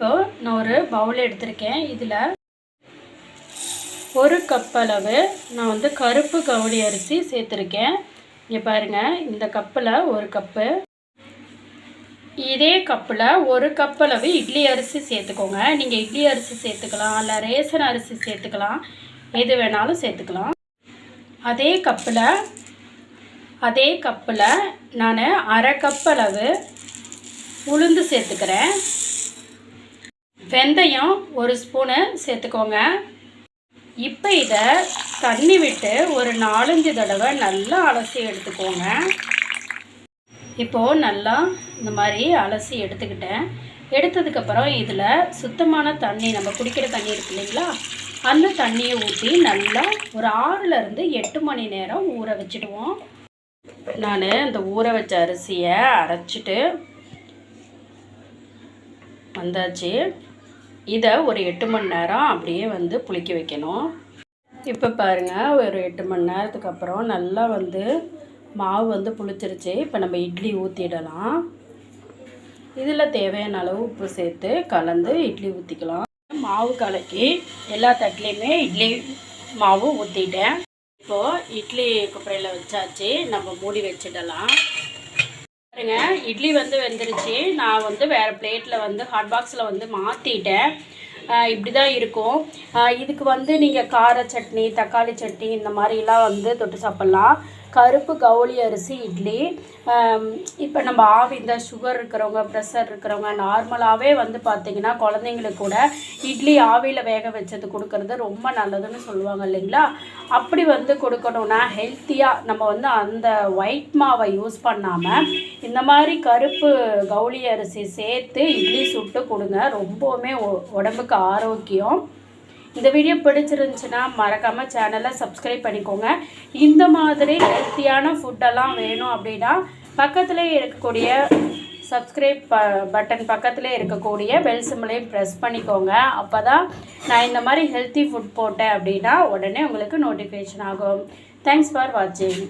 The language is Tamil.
இப்போ நான் ஒரு பவுல் எடுத்திருக்கேன். இதில் ஒரு கப் அளவு நான் வந்து கருப்பு கவுளி அரிசி சேர்த்துருக்கேன். இங்கே பாருங்கள் இந்த கப்பில் ஒரு கப்பு இதே கப்பில் ஒரு கப் அளவு இட்லி அரிசி சேர்த்துக்கோங்க. நீங்கள் இட்லி அரிசி சேர்த்துக்கலாம் இல்லை ரேசன் அரிசி சேர்த்துக்கலாம். எது வேணாலும் சேர்த்துக்கலாம். அதே கப்பில் அதே கப்பில் நான் அரை கப் அளவு உளுந்து சேர்த்துக்கிறேன். வெந்தயம் ஒரு ஸ்பூனு சேர்த்துக்கோங்க. இப்போ இதை தண்ணி விட்டு ஒரு நாலஞ்சு தடவை நல்லா அலசி எடுத்துக்கோங்க. இப்போது நல்லா இந்த மாதிரி அலசி எடுத்துக்கிட்டேன். எடுத்ததுக்கப்புறம் இதில் சுத்தமான தண்ணி நம்ம குடிக்கிற தண்ணி இருக்கு இல்லைங்களா? அந்த தண்ணியை ஊற்றி நல்லா ஒரு ஆறுலேருந்து எட்டு மணி நேரம் ஊற வச்சுடுவோம். நான் இந்த ஊற வச்ச அரிசியை அரைச்சிட்டு வந்தாச்சு. இதை ஒரு எட்டு மணி நேரம் அப்படியே வந்து புளிக்க வைக்கணும். இப்போ பாருங்கள் ஒரு எட்டு மணி நேரத்துக்கு அப்புறம் நல்லா வந்து மாவு வந்து புளிச்சிருச்சு. இப்போ நம்ம இட்லி ஊற்றிடலாம் இதில் தேவையான அளவு உப்பு சேர்த்து கலந்து இட்லி ஊற்றிக்கலாம் மாவு கலக்கி எல்லா தட்டுலேயுமே இட்லி மாவு ஊற்றிட்டேன் இப்போது இட்லி குப்பையில் வச்சாச்சு. நம்ம மூடி வச்சிடலாம். இட்லி வந்து வெந்துருச்சு. நான் வந்து வேறு பிளேட்டில் வந்து ஹாட் பாக்ஸில் வந்து மாற்றிட்டேன் இப்படி தான் இருக்கும். இதுக்கு வந்து நீங்கள் கார சட்னி தக்காளி சட்னி இந்த மாதிரிலாம் வந்து தொட்டு சாப்பிட்லாம். கருப்பு கவுளி அரிசி இட்லி. இப்போ நம்ம ஆவி இந்த சுகர் இருக்கிறவங்க ப்ரெஷர் இருக்கிறவங்க நார்மலாகவே வந்து பார்த்திங்கன்னா குழந்தைங்களுக்கு கூட இட்லி ஆவியில் வேக வச்சது கொடுக்கறது ரொம்ப நல்லதுன்னு சொல்லுவாங்க இல்லைங்களா? அப்படி வந்து கொடுக்கணுன்னா ஹெல்த்தியாக நம்ம வந்து அந்த ஒயிட் மாவை யூஸ் பண்ணாமல் இந்த மாதிரி கருப்பு கவுளி அரிசி சேர்த்து இட்லி சுட்டு கொடுங்க. ரொம்பவுமே உடம்புக்கு ஆரோக்கியம். இந்த வீடியோ பிடிச்சிருந்துச்சுன்னா மறக்காமல் சேனலை சப்ஸ்கிரைப் பண்ணிக்கோங்க. இந்த மாதிரி ஹெல்த்தியான ஃபுட்டெல்லாம் வேணும் அப்படின்னா பக்கத்தில் இருக்கக்கூடிய சப்ஸ்கிரைப் ப பட்டன் பக்கத்தில் இருக்கக்கூடிய பெல் சிம்பிளையும் ப்ரெஸ் பண்ணிக்கோங்க. அப்போ தான் நான் இந்த மாதிரி ஹெல்த்தி ஃபுட் போட்டேன் அப்படின்னா உடனே உங்களுக்கு நோட்டிஃபிகேஷன் ஆகும். தேங்க்ஸ் ஃபார் வாட்சிங்